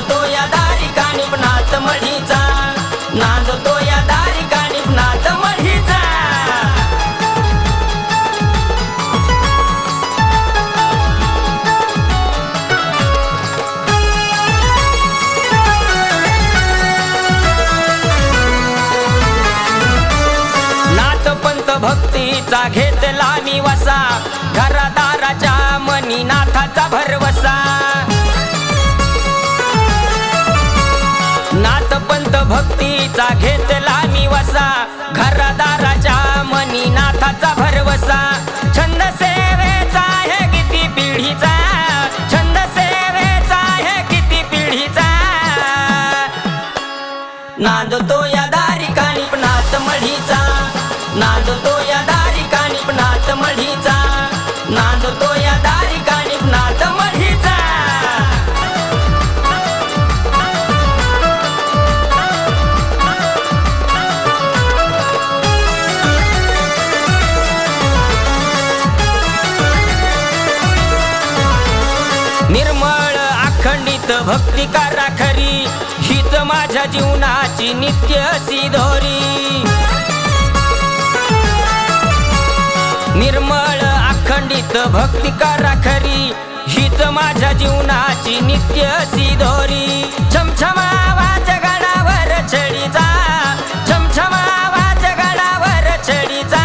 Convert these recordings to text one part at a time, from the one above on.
नांदतो या दारी कानिपनाथ मढीचा. नांदतो या दारी कानिपनाथ मढीचा. नाथ पंत भक्तीचा घेतला मी वसा घरादाराच्या मनी नाथाचा भरवसा. भक्तीचा घेतला मी वसा घरदाराच्या मनी नाथाचा भरवसा. छंद सेवेचा आहे किती पिढीचा. छंद सेवेचा आहे किती पिढीचा. नांदतो या दारिका निपणात मढीचा नांदतो अखंडित भक्ती करा खरी हीच माझ्या जीवनाची नित्य अशी धोरी. निर्मळ अखंडित भक्ती करा खरी हीच माझ्या जीवनाची नित्य अशी दोरी छमछमावा जगडावर छडीचा छमछमावा जगडावर छडीचा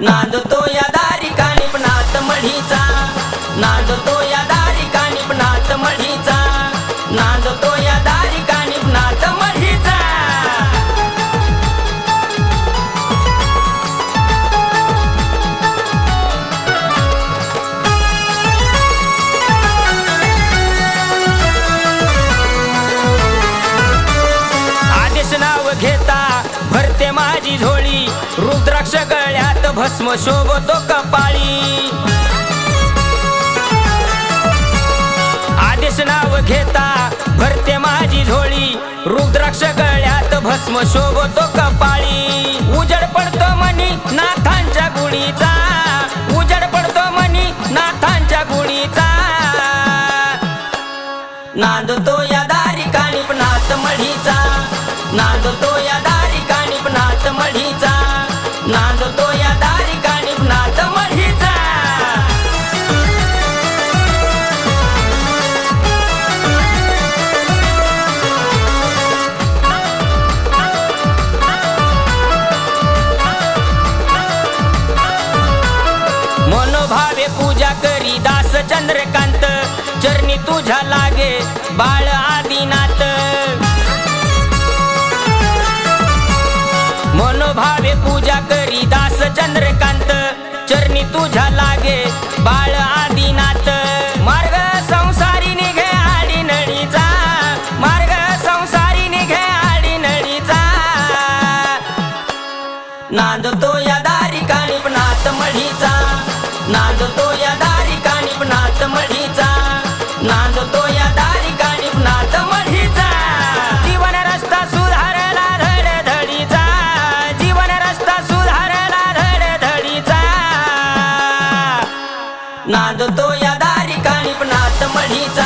नांदतो या दारी कानिपनाथ मढीचा. नांदतो या भस्म शोभतो कपाळी आदेश नाव घेता भरते माझी झोळी. रुद्राक्ष गळ्यात भस्म शोभतो कपाळी उजड पडतो मनी नाथांच्या गुढीचा. उजड पडतो मनी नाथांच्या गुढीचा. नांदतो या दारी कानिपनाथ मढीचा. नांदतो चंद्रकांत चरणी तुझ्या लागे बाळ आदिनाथ. मनोभावे पूजा करी दास चंद्रकांत चरणी तुझ्या लागे बाळ आदिनाथ. मार्ग संसारी निघे आडी नळीचा मार्ग संसारी निघे आडी नळीचा नांदतो या दारी कानिपनाथ मढीचा नांदतो नांदतो या दारी कानिपनाथ मढीचा नांदतो